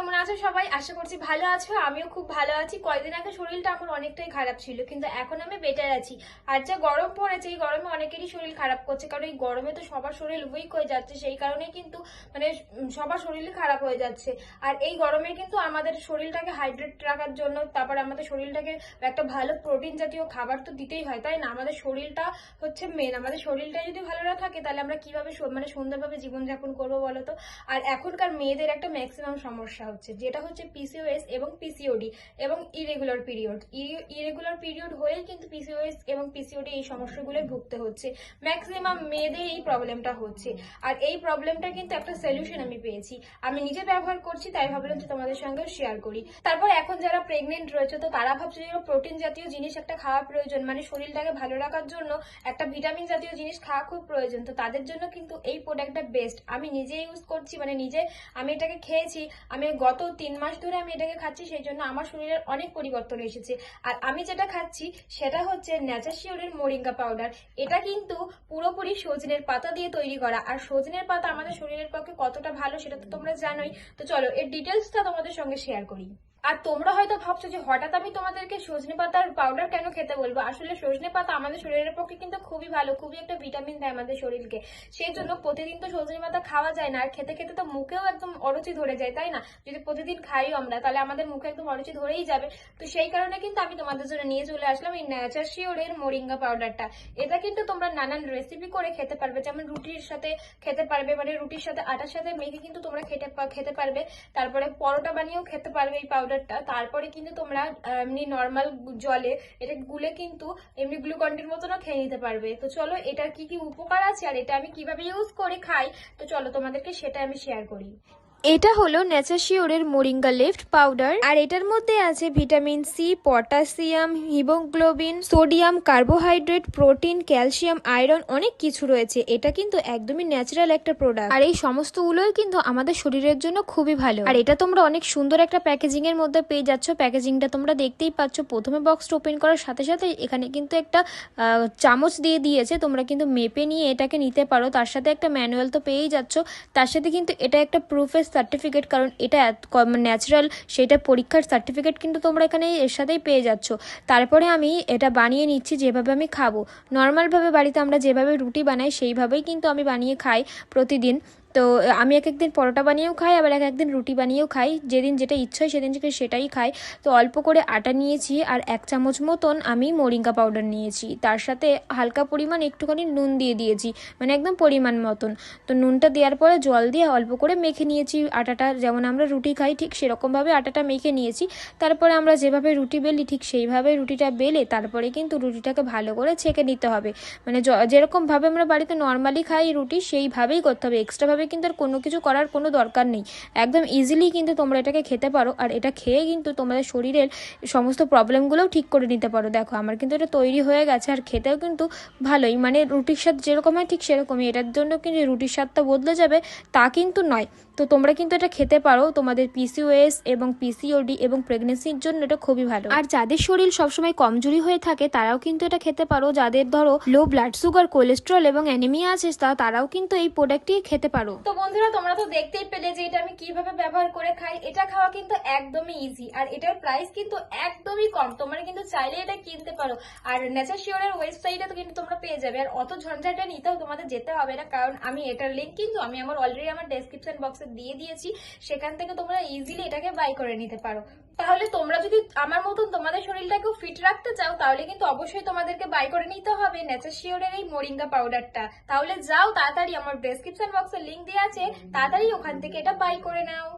কেমন আছো সবাই? আশা করছি ভালো আছো, আমিও খুব ভালো আছি। কয়দিন আগে শরীরটা আমার অনেকটাই খারাপ ছিল, কিন্তু এখন আমি বেটার আছি। আর যা গরম পড়েছে, এই গরমে অনেকেরই শরীর খারাপ করছে, কারণ এই গরমে তো সবার শরীর উইক হয়ে যাচ্ছে, সেই কারণে কিন্তু মানে সবার শরীরই খারাপ হয়ে যাচ্ছে। আর এই গরমে কিন্তু আমাদের শরীরটাকে হাইড্রেট রাখার জন্য, তারপর আমাদের শরীরটাকে একটা ভালো প্রোটিন জাতীয় খাবার তো দিতেই হয়, তাই না? আমাদের শরীরটা হচ্ছে মেন আমাদের শরীরটা যদি ভালো না থাকে, তাহলে আমরা কীভাবে মানে সুন্দরভাবে জীবনযাপন করব বলো তো? আর এখনকার মেয়েদের একটা ম্যাক্সিমাম সমস্যা হচ্ছে, যেটা হচ্ছে পিসিওএস এবং পিসিওডি এবং ইরেগুলার পিরিয়ড ইরেগুলার পিরিয়ড হয়েই কিন্তু পিসিওএস এবং পিসিওডি এই সমস্যাগুলোয় ভুগতে হচ্ছে। ম্যাক্সিমাম মেয়েদের এই প্রবলেমটা হচ্ছে। আর এই প্রবলেমটা কিন্তু একটা সলিউশন আমি পেয়েছি। আমি নিজে ব্যবহার করছি, তাই ভাবলাম যে তোমাদের সঙ্গে শেয়ার করি। তারপর এখন যারা প্রেগনেন্ট রয়েছে, তো তারা ভাবছে যে প্রোটিন জাতীয় জিনিস একটা খাওয়া প্রয়োজন। মানে শরীরটাকে ভালো রাখার জন্য একটা ভিটামিন জাতীয় জিনিস খাওয়া খুব প্রয়োজন। তো তাদের জন্য কিন্তু এই প্রোডাক্টটা বেস্ট আমি নিজে ইউজ করছি মানে নিজে আমি এটাকে খেয়েছি, আমি গত তিন মাস ধরে আমি এটাকে খাচ্ছি, সেই জন্য আমার শরীরের অনেক পরিবর্তন এসেছে। আর আমি যেটা খাচ্ছি, সেটা হচ্ছে ন্যাচাশিওরের মোরিঙ্গা পাউডার। এটা কিন্তু পুরোপুরি সজনের পাতা দিয়ে তৈরি করা। আর সজনের পাতা আমাদের শরীরের পক্ষে কতটা ভালো সেটা তো তোমরা জানোই। তো চলো, এর ডিটেলসটা তোমাদের সঙ্গে শেয়ার করি। আর তোমরা হয়তো ভাবছ যে হঠাৎ আমি তোমাদেরকে সজনে পাতার পাউডার কেন খেতে বলব? আসলে সজনে পাতা আমাদের শরীরের পক্ষে কিন্তু খুবই ভালো, খুবই একটা ভিটামিন দেয় আমাদের শরীরকে। সেই জন্য প্রতিদিন তো সজনে পাতা খাওয়া যায় না, আর খেতে খেতে তো মুখেও একদম অরুচি ধরে যায়, তাই না? যদি প্রতিদিন খাইও আমরা, তাহলে আমাদের মুখে একদম অরুচি ধরেই যাবে। তো সেই কারণে কিন্তু আমি তোমাদের জন্য নিয়ে চলে আসলাম এই ন্যাচার শিওরের মোরিঙ্গা পাউডারটা এটা কিন্তু তোমরা নানান রেসিপি করে খেতে পারবে, যেমন রুটির সাথে খেতে পারবে মানে রুটির সাথে আটার সাথে মেখে কিন্তু তোমরা খেতে খেতে পারবে। তারপরে পরোটা বানিয়েও খেতে পারবে এই পাউডারটা তারপরে কিন্তু তোমরা এমনি নর্মাল জলে এটা গুলে কিন্তু এমনি গ্লুকন্ডির মতনও খেয়ে নিতে পারবে। তো চলো, এটার কি কি উপকার আছে আর এটা আমি কীভাবে ইউজ করে খাই? তো চলো তোমাদেরকে সেটা আমি শেয়ার করি। এটা হলো ন্যাচাশিওরের মোরিঙ্গা লেফট পাউডার। আর এটার মধ্যে আছে vitamin C, potassium, haemoglobin, sodium, carbohydrate, protein, calcium, iron অনেক কিছু রয়েছে। এটা কিন্তু একদমই ন্যাচারাল একটা প্রোডাক্ট। আর এই সমস্তগুলোই কিন্তু আমাদের শরীরের জন্য খুবই ভালো। আর এটা তোমরা অনেক সুন্দর একটা প্যাকেজিং এর মধ্যে পেয়ে যাচ্ছ। প্যাকেজিংটা তোমরা দেখতেই পাচ্ছ। প্রথমে বক্সটা ওপেন করার সাথে সাথে এখানে কিন্তু একটা চামচ দিয়ে দিয়েছে। তোমরা কিন্তু মেপে নিয়ে এটাকে নিতে পারো। তার সাথে একটা ম্যানুয়াল তো পেয়েই যাচ্ছ। তার সাথে কিন্তু এটা একটা প্রুফের সার্টিফিকেট কারণ এটা ন্যাচারাল সেটা পরীক্ষার সার্টিফিকেট কিন্তু তোমরা এখানে এর সাথেই পেয়ে যাচ্ছ। তারপরে আমি এটা বানিয়ে নিচ্ছি যেভাবে আমি খাব। নর্মালভাবে বাড়িতে আমরা যেভাবে রুটি বানাই, সেইভাবেই কিন্তু আমি বানিয়ে খাই প্রতিদিন। তো আমি এক একদিন পরোটা বানিয়েও খাই, আবার এক একদিন রুটি বানিয়েও খাই। যেদিন যেটা ইচ্ছা হয় সেদিন সেটাই খাই। তো অল্প করে আটা নিয়েছি আর এক চামচ মতন আমি মোরিঙ্গা পাউডার নিয়েছি। তার সাথে হালকা পরিমাণ একটুখানি নুন দিয়ে দিয়েছি মানে একদম পরিমাণ মতন। তো নুনটা দেওয়ার পরে জল দিয়ে অল্প করে মেখে নিয়েছি আটাটা। যেমন আমরা রুটি খাই, ঠিক সেরকমভাবে আটাটা মেখে নিয়েছি। তারপরে আমরা যেভাবে রুটি বেলি, ঠিক সেইভাবে রুটিটা বেলে তারপরে কিন্তু রুটিটাকে ভালো করে ছেঁকে নিতে হবে। মানে যেরকমভাবে আমরা বাড়িতে নর্মালি খাই রুটি, সেইভাবেই করতে হবে। এক্সট্রাভাবে কিন্তু আর কোনো কিছু করার কোনো দরকার নেই। একদম ইজিলি কিন্তু তোমরা এটাকে খেতে পারো আর এটা খেয়ে কিন্তু তোমাদের শরীরের সমস্ত প্রবলেমগুলোও ঠিক করে নিতে পারো। দেখো, আমার কিন্তু এটা তৈরি হয়ে গেছে আর খেতেও কিন্তু ভালোই। মানে রুটির স্বাদ যেরকম হয় ঠিক সেরকমই। এটার জন্য কিন্তু রুটির স্বাদটা বদলে যাবে তা কিন্তু নয়। তো তোমরা কিন্তু এটা খেতে পারো। তোমাদের পিসিওএস এবং পিসিওডি এবং প্রেগনেন্সির জন্য এটা খুবই ভালো। আর যাদের শরীর সবসময় কমজোরি হয়ে থাকে, তারাও কিন্তু এটা খেতে পারো। যাদের ধরো লো ব্লাড সুগার কোলেস্ট্রল এবং অ্যানিমিয়া আছে তারাও কিন্তু এই প্রোডাক্টটি খেতে পারো। তো বন্ধুরা, তোমরা তো দেখতেই পেলে যে এটা আমি কীভাবে ব্যবহার করে খাই। এটা খাওয়া কিন্তু একদমই ইজি আর এটার প্রাইস কিন্তু একদমই কম। তোমরা কিন্তু চাইলে এটা কিনতে পারো। আর নেচার শিওরের ওয়েবসাইটে তো কিন্তু তোমরা পেয়ে যাবে। আর অত ঝঞ্ঝাটা নিতেও তোমাদের যেতে হবে না, কারণ আমি এটার লিঙ্ক কিন্তু আমি আমার অলরেডি আমার ডেসক্রিপশন বক্সে দিয়ে দিয়েছি। সেখান থেকে তোমরা ইজিলি এটাকে বাই করে নিতে পারো। তাহলে তোমরা যদি আমার মতন তোমাদের শরীরটাকেও ফিট রাখতে চাও, তাহলে কিন্তু অবশ্যই তোমাদেরকে বাই করে নিতে হবে নেচার শিওরের এই মোরিঙ্গা পাউডারটা তাহলে যাও তাড়াতাড়ি আমার ডেসক্রিপশন বক্সে দেওয়া আছে তাড়াতাড়ি ওখান থেকে এটা বাই করে নাও।